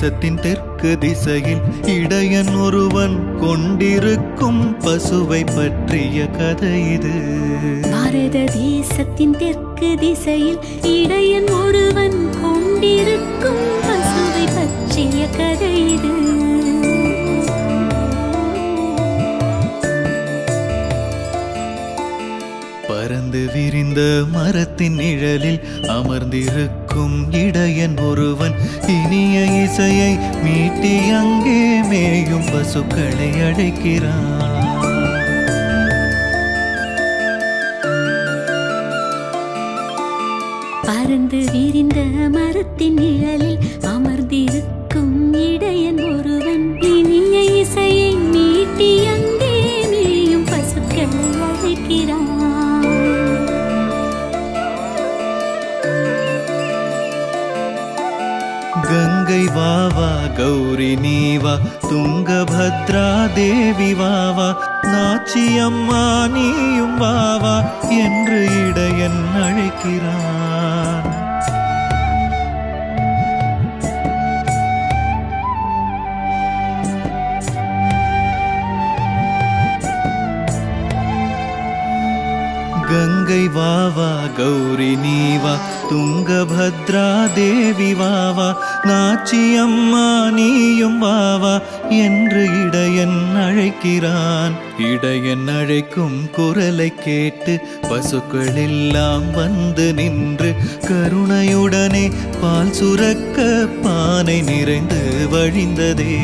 தேசத்தின் தெற்கு திசையில் இடையன் ஒருவன் கொண்டிருக்கும் பசுவை பற்றிய கதை இது. பாரத தேசத்தின் தெற்கு திசையில் இடையன் ஒருவன் கொண்டிருக்கும் பசுவை பற்றிய கதை இது. பறந்து விரிந்த மரத்தின் நிழலில் அமர்ந்திருக்கும் இடையன் ஒருவன். இனிய இசையை மீட்டி அங்கே மேயும் பசுக்களை அழைக்கிறான் பறந்து விரிந்த மரத்தின் நிழலில் அமர்ந்திருக்கும் இடையன் ஒருவன். இனிய இசையை மீட்டி அங்கே மேயும் பசுக்களை அழைக்கிறான் கங்கை வாவா கௌரி நீவா துங்கபத்ரா தேவி வாவா நாச்சி அம்மா நீயும் வாவா என்று இடையன் அழைக்கிறான் கங்கை வாவா கௌரி நீவா துங்கபத்ரா தேவி வாவா நாச்சியம்மா நீயும் வாவா என்று இடையன் அழைக்கிறான். இடையன் அழைக்கும் குரலை கேட்டு பசுக்கள் எல்லாம் வந்து நின்று கருணையுடனே பால் சுரக்க பானை நிறைந்து வழிந்ததே.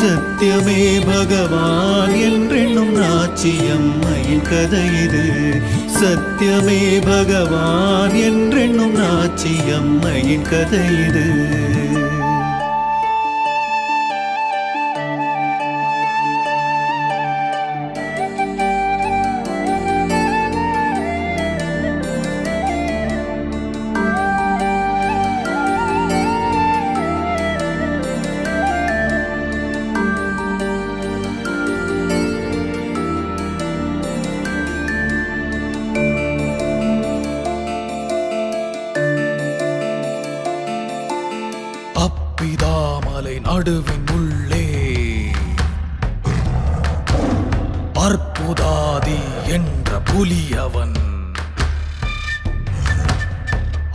சத்தியமே பகவான் என்றென்னும் நாச்சியம்மையின் கதை இது. சத்தியமே பகவான் என்றென்னும் நாச்சியம்மையின் கதை இது.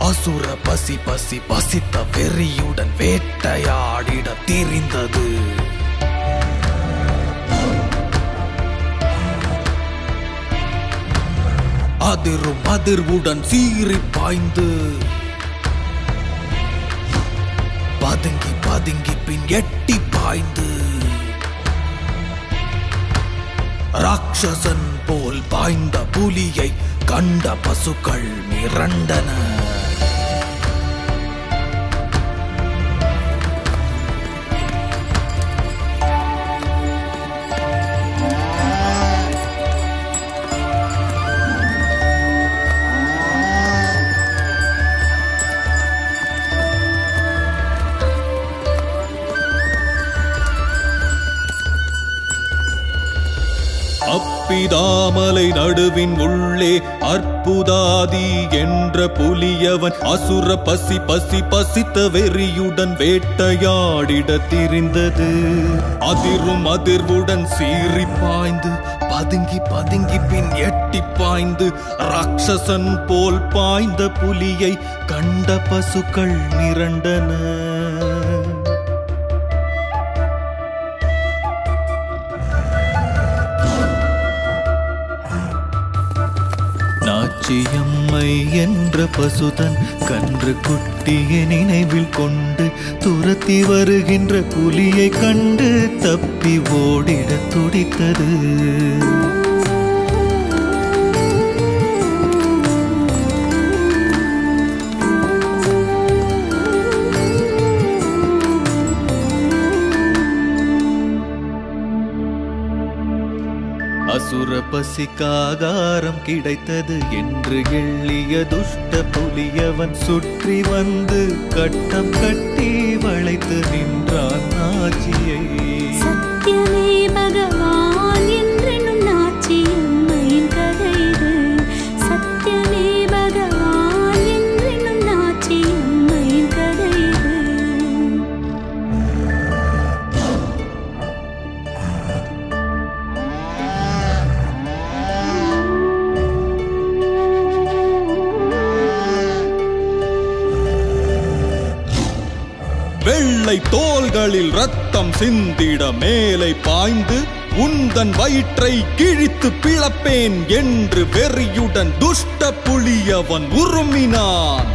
அசுர பசி பசி பசித்த வெறியுடன் வேட்டையாடிட தெரிந்தது. அதிரும் அதிர்வுடன் சீறி பாய்ந்து. பதுங்கி பதுங்கி பின் எட்டி பாய்ந்து. ராட்சசன் போல் பாய்ந்த புலியை கண்ட பசுக்கள் மிரண்டன. சீதாமலை நடுவின் உள்ளே அற்புதாதி என்ற புலியவன் அசுர பசி பசி பசித்த வெறியுடன் வேட்டையாடிட திரிந்தது. அதிரும் அதிர்வுடன் சீறி பாய்ந்து பதுங்கி பதுங்கி பின் எட்டி பாய்ந்து ராட்சசன் போல் பாய்ந்த புலியை கண்ட பசுக்கள் மிரண்டன. நாச்சியம்மை என்ற பசுதன் கன்று குட்டிய நினைவில் கொண்டு துரத்தி வருகின்ற புலியை கண்டு தப்பி ஓடிட துடித்தது. பசிக்காகாரம் கிடைத்தது என்று எள்ளிய துஷ்ட புலியவன் சுற்றி வந்து கட்டம் கட்டி வளைத்து நின்றான் ஆட்சியை பிள்ளை தோள்களில் ரத்தம் சிந்திட மேலே பாய்ந்து உந்தன் வயிற்றை கிழித்து பிளப்பேன் என்று வெறியுடன் துஷ்ட புலியவன் உருமினான்.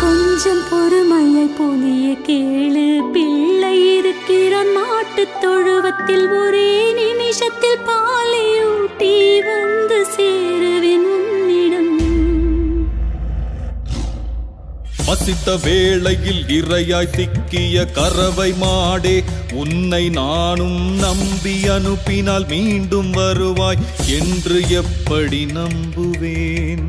கொஞ்சம் பொறுமையை புலிய கேளு. பிள்ளை இருக்கிறான். மாட்டுத் தொழுவத்தில் ஒரே நிமிஷத்தில் பாலே பசித்த வேளையில் இரையாய் சிக்கிய கறவை மாடே உன்னை நானும் நம்பி அனுப்பினால் மீண்டும் வருவாய் என்று எப்படி நம்புவேன்?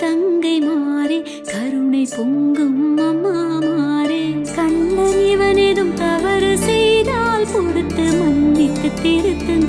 தங்கை மாறே கருணை பொங்கும் அம்மா மாறே. கண்ணன் இவனேதும் தவறு செய்தால் பொறுத்து மன்னித்து திருத்துங்கள்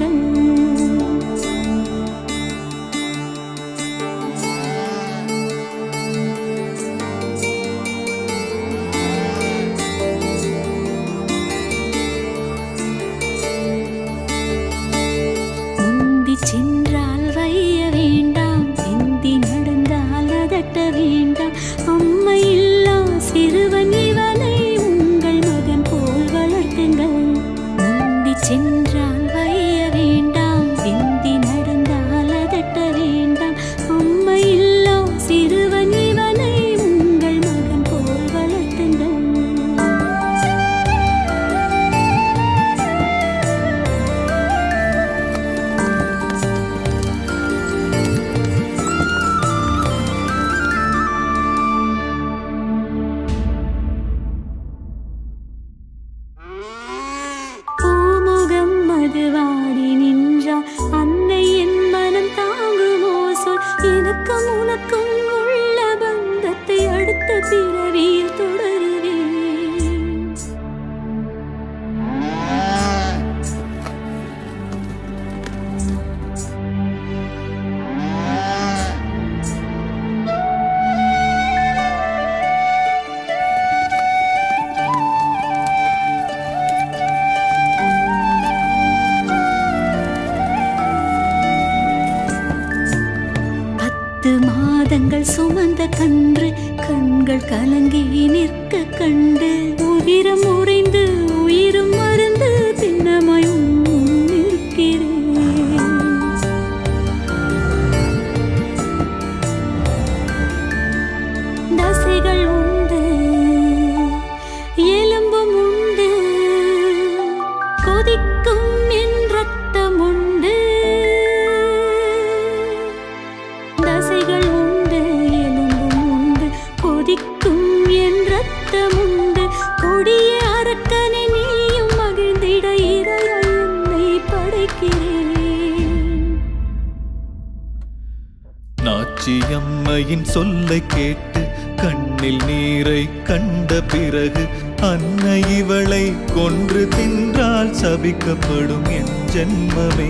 நாச்சியம்மையின் சொல்லை கேட்டு கண்ணில் நீரை கண்ட பிறகு அன்னை இவளை கொன்று தின்றால் சபிக்கப்படும் என் ஜென்மமே.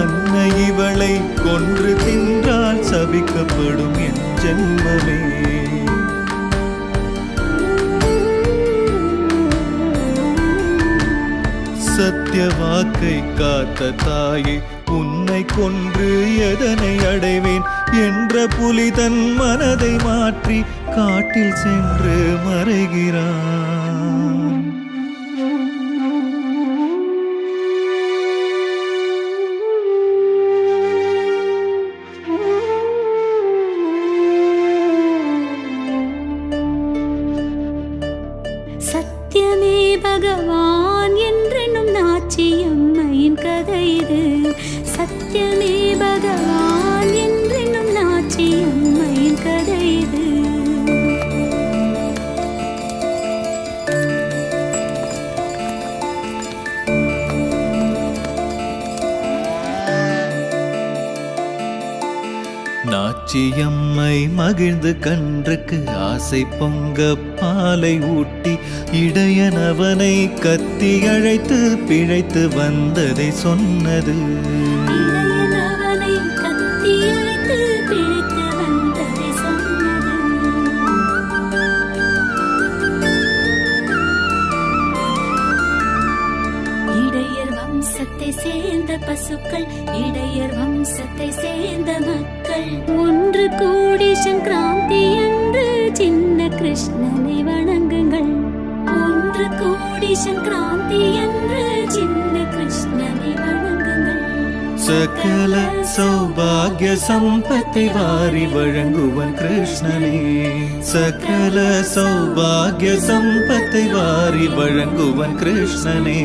அன்னை இவளை கொன்று தின்றால் சபிக்கப்படும் என் ஜென்மமே. சத்திய வாக்கை காத்த தாயே உன்னை கொன்று எதனை அடைவேன் என்ற புலிதன் மனதை மாற்றி காட்டில் சென்று மறைகிறான் சத்தியமே பகவான் என்றென்னும் நாச்சியம்மையின் கதை நாச்சியம்மை மகிழ்ந்து கன்றுக்கு ஆசை பொங்க பாலை ஊட்டி இடையனவனை கத்தி அழைத்து பிழைத்து வந்ததை சொன்னது. வம்சத்தை சேர்ந்த பசுக்கள் இடையர் வம்சத்தை சேர்ந்த மக்கள். ஒன்று கூடி சங்கராந்தி என்று சின்ன கிருஷ்ணனை வணங்குங்கள். ஒன்று கூடி சங்கராந்தி என்று சின்ன கிருஷ்ணனை வணங்குங்கள். சகல சௌபாகிய சம்பத்தை வாரி வழங்குவன் கிருஷ்ணனே. சகல சௌபாகிய சம்பத்தை வாரி வழங்குவன் கிருஷ்ணனே.